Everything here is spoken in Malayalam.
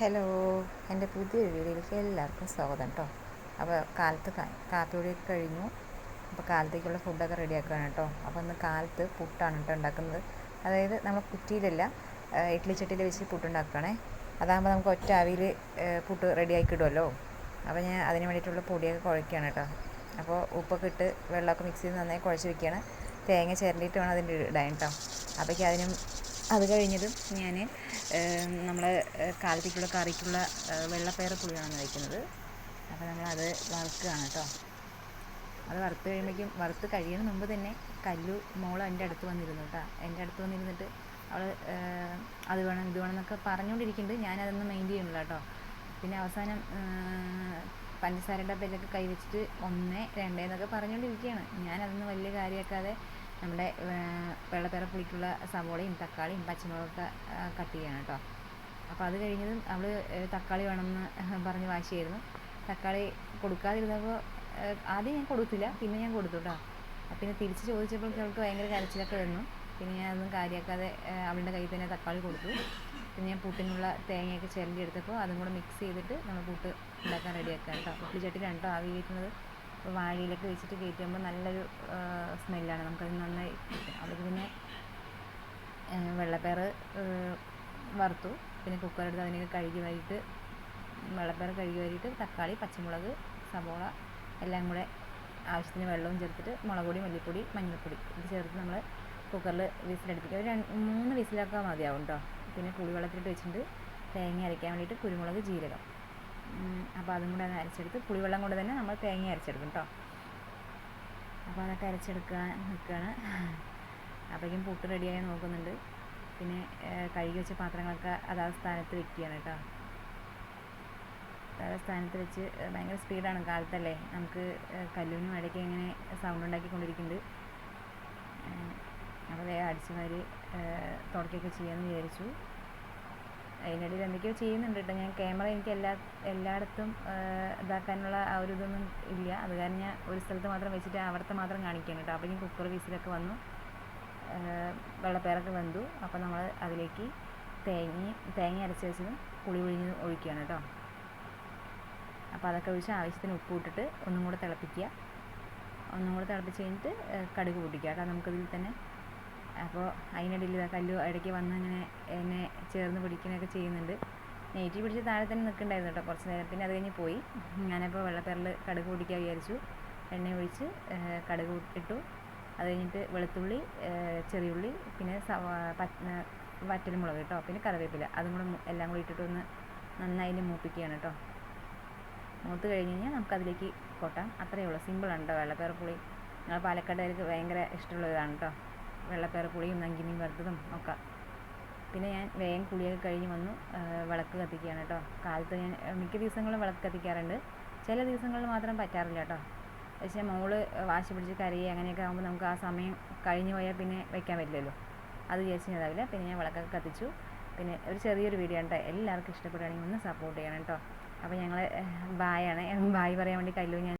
ഹലോ എന്റെ പുതിയ വീഡിയോയിലേക്ക് എല്ലാവർക്കും സ്വാഗതം കേട്ടോ അപ്പോൾ കാലത്ത് കൂടിയൊക്കെ കഴിഞ്ഞു. അപ്പോൾ കാലത്തേക്കുള്ള ഫുഡൊക്കെ റെഡിയാക്കുകയാണ് കേട്ടോ അപ്പോൾ ഇന്ന് കാലത്ത് പുട്ടാണ് കേട്ടോ ഉണ്ടാക്കുന്നത്. അതായത് നമ്മൾ കുറ്റിയിലല്ല ഇഡ്ഡലി ചട്ടിയിൽ വെച്ച് പുട്ടുണ്ടാക്കുകയാണേ അതാകുമ്പോൾ നമുക്ക് ഒറ്റ ആവിയിൽ പുട്ട് റെഡിയാക്കി കിടുമല്ലോ അപ്പോൾ ഞാൻ അതിന് വേണ്ടിയിട്ടുള്ള പൊടിയൊക്കെ കുഴക്കുകയാണ് കേട്ടോ അപ്പോൾ ഉപ്പൊക്കെ ഇട്ട് വെള്ളമൊക്കെ മിക്സ് ചെയ്ത് നന്നായി കുഴച്ച് വെക്കുകയാണ്. തേങ്ങ ചിരണ്ടിയിട്ട് വേണം അതിന്റെ ഇടാൻ കേട്ടോ അപ്പോഴേക്കും അതിനും അത് കഴിഞ്ഞതും ഞാൻ നമ്മൾ കാലത്തേക്കുള്ള കറിക്കുള്ള വെള്ളപ്പയർ പുളിയാണ് വയ്ക്കുന്നത്. അപ്പോൾ നമ്മളത് വറുക്കുകയാണ് കേട്ടോ അത് വറുത്ത് കഴിയുമ്പോഴേക്കും വറുത്ത് കഴിയുന്ന മുമ്പ് തന്നെ കല്ലു മോൾ എന്റെ അടുത്ത് വന്നിരുന്നു കേട്ടോ എന്റെ അടുത്ത് വന്നിരുന്നിട്ട് അവൾ അത് വേണം ഇത് വേണം എന്നൊക്കെ പറഞ്ഞുകൊണ്ടിരിക്കുന്നുണ്ട്. ഞാനതൊന്നും മൈൻഡ് ചെയ്യുന്നില്ല കേട്ടോ പിന്നെ അവസാനം പഞ്ചസാരയുടെ കൈ വെച്ചിട്ട് ഒന്ന് രണ്ട് എന്നൊക്കെ പറഞ്ഞുകൊണ്ടിരിക്കുകയാണ്. ഞാനതൊന്നും വലിയ കാര്യമാക്കാതെ നമ്മുടെ വെള്ളപ്പയർ പുളിക്കുള്ള സവോളയും തക്കാളിയും പച്ചമുളകൊക്കെ കട്ട് ചെയ്യണം കേട്ടോ അപ്പോൾ അത് കഴിഞ്ഞതും അവൾ തക്കാളി വേണമെന്ന് പറഞ്ഞ് വാശിയായിരുന്നു. തക്കാളി കൊടുക്കാതിരുന്നപ്പോൾ ആദ്യം ഞാൻ കൊടുത്തില്ല പിന്നെ ഞാൻ കൊടുത്തു കേട്ടോ പിന്നെ തിരിച്ച് ചോദിച്ചപ്പോൾ അവൾക്ക് ഭയങ്കര കരച്ചിലൊക്കെ വന്നു. പിന്നെ ഞാൻ അതൊന്നും കാര്യമാക്കാതെ അവളുടെ കയ്യിൽ തന്നെ തക്കാളി കൊടുത്തു. പിന്നെ ഞാൻ പുട്ടിനുള്ള തേങ്ങയൊക്കെ ചിരണ്ടി എടുത്തപ്പോൾ അതും കൂടെ മിക്സ് ചെയ്തിട്ട് നമ്മൾ പുട്ട് ഉണ്ടാക്കാൻ റെഡിയാക്കാം കേട്ടോ ഉള്ളിച്ചട്ടിയിലാണ് കേട്ടോ ആവി കയറ്റുന്നത്. അപ്പോൾ വാഴയിലൊക്കെ വെച്ചിട്ട് കയറ്റുമ്പോൾ നല്ലൊരു സ്മെല്ലാണ്. നമുക്കത് നന്നായി അവർ പിന്നെ വെള്ളപ്പയർ വറുത്തു. പിന്നെ കുക്കറെടുത്ത് അതിനൊക്കെ കഴുകി വരിയിട്ട് വെള്ളപ്പയർ കഴുകി വരിയിട്ട് തക്കാളി പച്ചമുളക് സവോള എല്ലാം കൂടെ ആവശ്യത്തിന് വെള്ളവും ചേർത്തിട്ട് മുളക് പൊടി മല്ലിപ്പൊടി മഞ്ഞൾപ്പൊടി ഇത് ചേർത്ത് നമ്മൾ കുക്കറിൽ വിസിലടുപ്പിക്കുക. ഒരു മൂന്ന് വിസിലൊക്കെ മതിയാവും കേട്ടോ പിന്നെ പുളിവെള്ളത്തിലിട്ട് വെച്ചിട്ട് തേങ്ങ അരയ്ക്കാൻ വേണ്ടിയിട്ട് കുരുമുളക് ജീരകം. അപ്പോൾ അതും കൂടെ ഒന്ന് അരച്ചെടുത്ത് പുളിവെള്ളം കൊണ്ട് തന്നെ നമ്മൾ തേങ്ങ അരച്ചെടുക്കും കേട്ടോ. അപ്പോൾ അതൊക്കെ അരച്ചെടുക്കാൻ നിൽക്കുകയാണ്. അപ്പോഴേക്കും പുട്ട് റെഡിയായി നോക്കുന്നുണ്ട്. പിന്നെ കഴുകി വെച്ച പാത്രങ്ങളൊക്കെ അതാ സ്ഥാനത്ത് വെക്കുകയാണ് കേട്ടോ. അതാ സ്ഥാനത്ത് വെച്ച് ഭയങ്കര സ്പീഡാണ് കാലത്തല്ലേ. നമുക്ക് കല്ലൂന് ഇടയ്ക്ക് ഇങ്ങനെ സൗണ്ട് ഉണ്ടാക്കിക്കൊണ്ടിരിക്കുന്നുണ്ട്. അപ്പോൾ വേഗം അടിച്ചു തുടക്കുകയൊക്കെ ചെയ്യാമെന്ന് വിചാരിച്ചു. അതിനിടയിൽ എന്തൊക്കെയോ ചെയ്യുന്നുണ്ട് കേട്ടോ. ഞാൻ ക്യാമറ എനിക്ക് എല്ലാ എല്ലായിടത്തും ഇതാക്കാനുള്ള ആ ഒരു ഇതൊന്നും ഇല്ല. അത് കാരണം ഞാൻ ഒരു സ്ഥലത്ത് മാത്രം വെച്ചിട്ട് അവിടുത്തെ മാത്രം കാണിക്കുകയാണ് കേട്ടോ. അപ്പോൾ കുക്കർ വിസിലൊക്കെ വന്നു. വെള്ളപ്പയറൊക്കെ വെന്തു. അപ്പോൾ നമ്മൾ അതിലേക്ക് തേങ്ങ തേങ്ങ അരച്ച് വെച്ചതും പുളി ഒഴിഞ്ഞ് ഒഴിക്കുകയാണ് കേട്ടോ. അപ്പോൾ അതൊക്കെ ഒഴിച്ച് ആവശ്യത്തിന് ഉപ്പ് ഇട്ടിട്ട് ഒന്നും കൂടെ തിളപ്പിക്കുക. ഒന്നും കൂടെ തിളപ്പിച്ച് കഴിഞ്ഞിട്ട് കടുക് പൊട്ടിക്കുക കേട്ടോ. നമുക്കതിൽ തന്നെ അപ്പോൾ അതിനിടയിൽ കല്ല് ഇടയ്ക്ക് വന്ന് ഇങ്ങനെ എന്നെ ചേർന്ന് പിടിക്കുന്നൊക്കെ ചെയ്യുന്നുണ്ട്. നെയ്റ്റി പിടിച്ച് താഴെ തന്നെ നിൽക്കണ്ടായിരുന്നു കേട്ടോ കുറച്ച് നേരം. പിന്നെ അത് കഴിഞ്ഞ് പോയി. ഞാനപ്പോൾ വെള്ളപ്പേറിൽ കടുക് പൊടിക്കാൻ വിചാരിച്ചു. എണ്ണ ഒഴിച്ച് കടുക് ഇട്ടു. അത് കഴിഞ്ഞിട്ട് വെളുത്തുള്ളി ചെറിയുള്ളി പിന്നെ വറ്റൽ വറ്റൽമുളക് കേട്ടോ പിന്നെ കറിവേപ്പില. അതും കൂടെ എല്ലാം കൂടി ഇട്ടിട്ട് ഒന്ന് നന്നായി മൂപ്പിക്കുകയാണ് കേട്ടോ. മൂത്ത് കഴിഞ്ഞ് കഴിഞ്ഞാൽ നമുക്കതിലേക്ക് കൊട്ടാം. അത്രയേ ഉള്ളൂ. സിമ്പിളാണ് കേട്ടോ വെള്ളപ്പയർ പുളി. ഞങ്ങൾ പാലക്കാട്ടുകാർക്ക് ഭയങ്കര ഇഷ്ടമുള്ള ഇതാണ് കേട്ടോ. വെള്ളപ്പയർ പുളിയും നങ്കിമീൻ വറുത്തതും ഒക്കെ. പിന്നെ ഞാൻ വേഗം കുളിയൊക്കെ കഴിഞ്ഞ് വന്നു വിളക്ക് കത്തിക്കുകയാണ് കേട്ടോ. കാലത്ത് ഞാൻ മിക്ക ദിവസങ്ങളും വിളക്ക് കത്തിക്കാറുണ്ട്. ചില ദിവസങ്ങളിൽ മാത്രം പറ്റാറില്ല കേട്ടോ. പക്ഷേ മോൾ വാശി പിടിച്ച് കരയുക അങ്ങനെയൊക്കെ ആകുമ്പോൾ നമുക്ക് ആ സമയം കഴിഞ്ഞു പോയാൽ പിന്നെ വെക്കാൻ പറ്റില്ലല്ലോ. അത് വിചാരിച്ച് ഞാതാവില്ല പിന്നെ ഞാൻ വിളക്കൊക്കെ കത്തിച്ചു. പിന്നെ ഒരു ചെറിയൊരു വീഡിയോ ആണ് കേട്ടോ. എല്ലാവർക്കും ഇഷ്ടപ്പെടുകയാണെങ്കിൽ ഒന്ന് സപ്പോർട്ട് ചെയ്യണം കേട്ടോ. അപ്പോൾ ഞങ്ങൾ ബായാണ് ബായ് പറയാൻ വേണ്ടി കല്ലു ഞാൻ